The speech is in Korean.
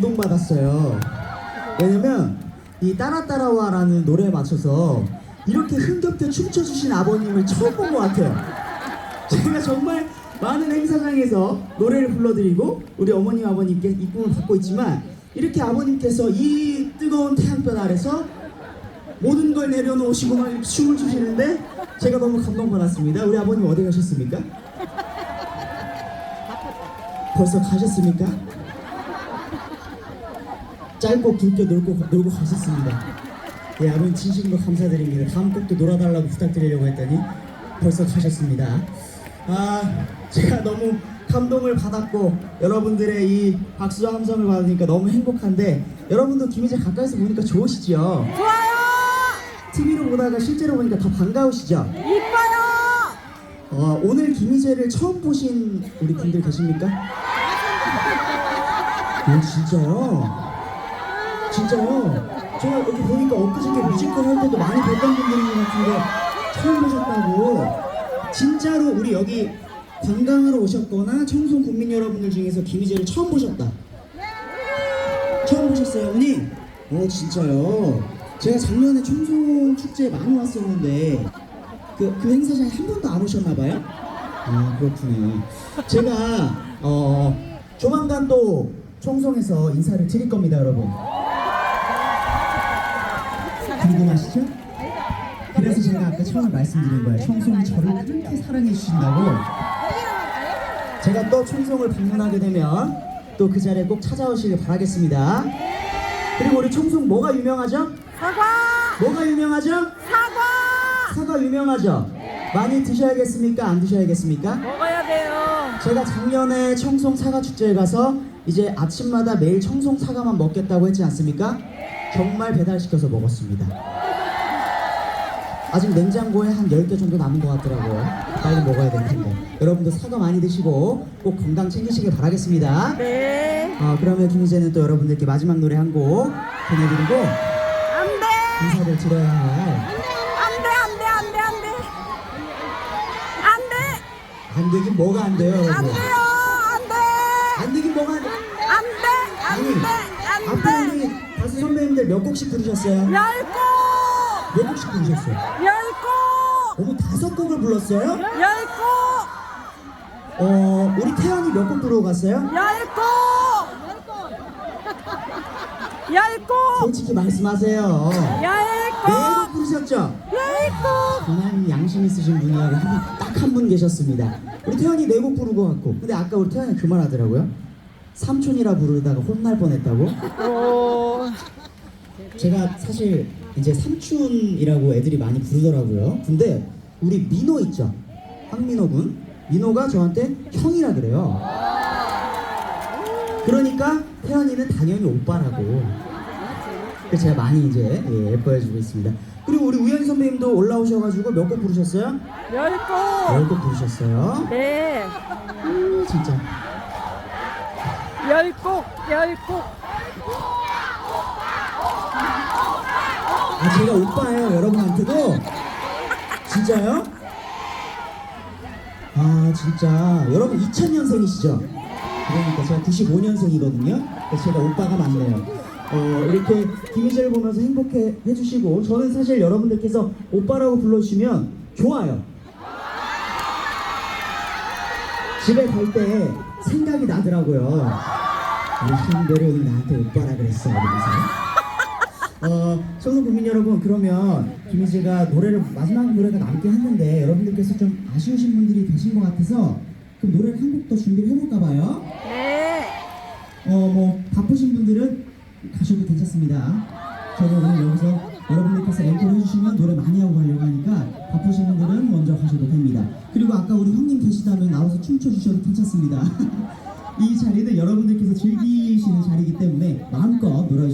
감동받았어요. 왜냐면 이 따라 따라와라는 노래에 맞춰서 이렇게 흥겹게 춤춰주신 아버님을 처음 본 것 같아요. 제가 정말 많은 행사장에서 노래를 불러드리고 우리 어머님 아버님께 이쁨을 받고 있지만 이렇게 아버님께서 이 뜨거운 태양볕 아래서 모든 걸 내려놓으시고 막 춤을 추시는데 제가 너무 감동받았습니다. 우리 아버님 어디 가셨습니까? 벌써 가셨습니까? 짧고 굵게 놀고, 놀고 가셨습니다. 예, 아버님 진심으로 감사드립니다. 다음 곡도 놀아달라고 부탁드리려고 했더니 벌써 가셨습니다. 아, 제가 너무 감동을 받았고 여러분들의 이 박수와 함성을 받으니까 너무 행복한데 여러분도 김희재 가까이서 보니까 좋으시죠? 좋아요! TV로 보다가 실제로 보니까 더 반가우시죠? 이뻐요! 어, 오늘 김희재를 처음 보신 우리 분들 계십니까? 어, 진짜요? 진짜요? 제가 여기 보니까 엊그저께 뮤지컬 할 때도 많이 뵀던 분들인 것 같은데 처음 보셨다고 진짜로 우리 여기 관광하러 오셨거나 청송 국민 여러분들 중에서 김희재를 처음 보셨다 처음 보셨어요 어머니? 어 진짜요? 제가 작년에 청송 축제에 많이 왔었는데 그, 그 행사장에 한 번도 안 오셨나 봐요? 아 그렇구나 제가 어 조만간 또 청송에서 인사를 드릴 겁니다 여러분 궁금하시죠? 그래서 제가 아까 처음에 말씀드린 거예요 청송이 저를 그렇게 사랑해 주신다고 제가 또 청송을 방문하게 되면 또 그 자리에 꼭 찾아오시길 바라겠습니다 그리고 우리 청송 뭐가 유명하죠? 사과! 뭐가 유명하죠? 사과! 사과 유명하죠? 많이 드셔야겠습니까? 안 드셔야겠습니까? 먹어야 돼요. 제가 작년에 청송 사과 축제에 가서 이제 아침마다 매일 청송 사과만 먹겠다고 했지 않습니까? 정말 배달시켜서 먹었습니다. 아직 냉장고에 한 10개 정도 남은 것 같더라고요. 빨리 먹어야 될 텐데. 여러분도 사과 많이 드시고 꼭 건강 챙기시길 바라겠습니다. 네. 어, 그러면 김희재는 또 여러분들께 마지막 노래 한 곡 보내드리고 안 돼! 인사를 드려야 할 안 돼, 안 돼, 안 돼, 안 돼! 안 돼! 안 되긴 뭐가 안 돼요, 안 여러분? 돼요! 안 돼! 안 되긴 뭐가 안 돼? 안 돼! 안 아니, 돼! 안 앞에 가수 선배님들 몇 곡씩 부르셨어요? 열 곡! 몇 곡씩 부르셨어요? 열 곡! 어머 다섯 곡을 불렀어요? 열 곡! 어 우리 태연이 몇 곡 부르고 갔어요? 열 곡! 열 곡! 솔직히 말씀하세요. 열네 곡! 곡 부르셨죠? 열 곡! 정말 양심 있으신 분이 딱 한 분 계셨습니다. 우리 태연이 네 곡 부르고 갔고, 근데 아까 우리 태연이 그 말 하더라고요. 삼촌이라 부르다가 혼날 뻔했다고. 오. 제가 사실 이제 삼촌이라고 애들이 많이 부르더라고요. 근데 우리 민호 있죠? 황민호 군. 민호가 저한테 형이라 그래요. 그러니까 태연이는 당연히 오빠라고. 그래서 제가 많이 이제 예, 예뻐해주고 있습니다. 그리고 우리 우연히 선배님도 올라오셔가지고 몇 곡 부르셨어요? 열 곡! 열곡 부르셨어요. 네. 음, 진짜. 열 곡! 열 곡! 아 제가 오빠예요 여러분한테도 진짜요? 아 진짜 여러분 2000년생이시죠? 그러니까 제가 95년생이거든요 그래서 제가 오빠가 맞네요 어, 이렇게 김희재를 보면서 행복해 해주시고 저는 사실 여러분들께서 오빠라고 불러주시면 좋아요 집에 갈 때 생각이 나더라고요 우리 형들은 나한테 오빠라 그랬어 이러면서 어, 청소 국민 여러분 그러면 김희재가 노래를 마지막 노래가 남긴 했는데 여러분들께서 좀 아쉬우신 분들이 계신 것 같아서 그럼 노래를 한 곡 더 준비를 해볼까 봐요. 네. 어, 뭐 바쁘신 분들은 가셔도 괜찮습니다. 저는 오늘 여기서 여러분들께서 앵콜 해주시면 노래 많이 하고 가려고 하니까 바쁘신 분들은 먼저 가셔도 됩니다. 그리고 아까 우리 형님 계시다면 나와서 춤춰 주셔도 괜찮습니다. 이 자리는 여러분들께서 즐기시는 자리이기 때문에 마음껏 놀아주시면